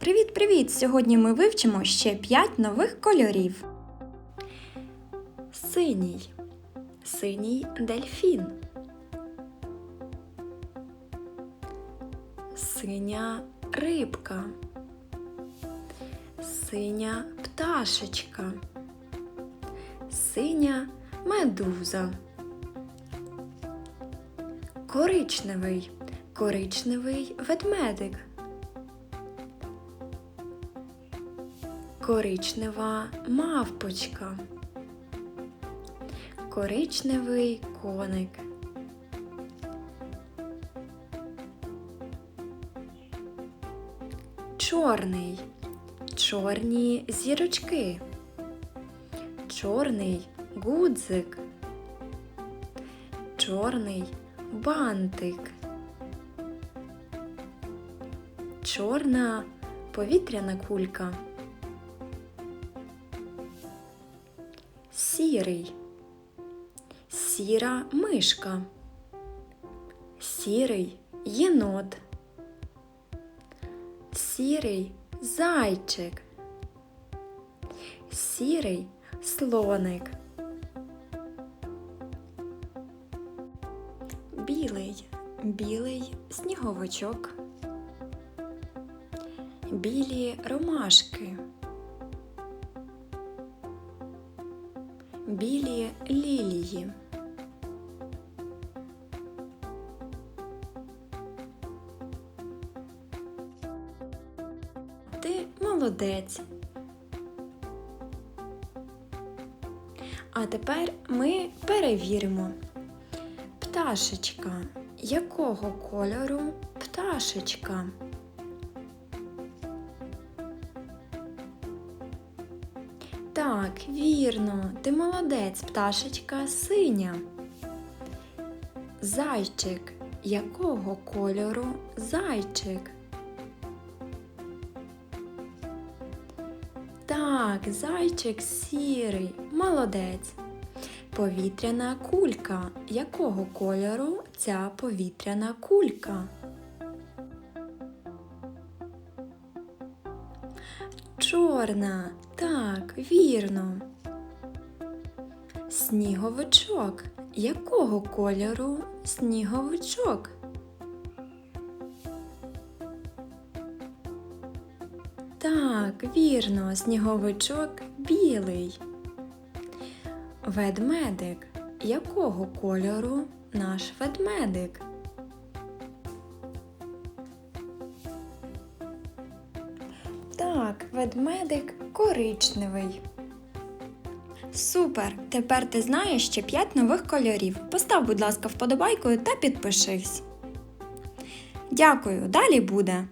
Привіт-привіт! Сьогодні ми вивчимо ще 5 нових кольорів. Синій. Синій дельфін. Синя рибка. Синя пташечка. Синя медуза. Коричневий. Коричневий ведмедик. Коричнева мавпочка. Коричневий коник. Чорний. Чорні зірочки. Чорний гудзик. Чорний бантик. Чорна повітряна кулька. Сірий. Сіра мишка. Сірий єнот. Сірий зайчик. Сірий слоник. Білий. Білий сніговичок. Білі ромашки. Білі лілії. Ти молодець. А тепер ми перевіримо. Пташечка. Якого кольору пташечка? Так, вірно, ти молодець, пташечка синя. Зайчик. Якого кольору зайчик? Так, зайчик сірий, молодець. Повітряна кулька. Якого кольору ця повітряна кулька? Чорна. Так, вірно. Сніговичок. Якого кольору сніговичок? Так, вірно, сніговичок білий. Ведмедик. Якого кольору наш ведмедик? Так, ведмедик коричневий. Супер! Тепер ти знаєш ще 5 нових кольорів. Постав, будь ласка, вподобайку та підпишись. Дякую, далі буде.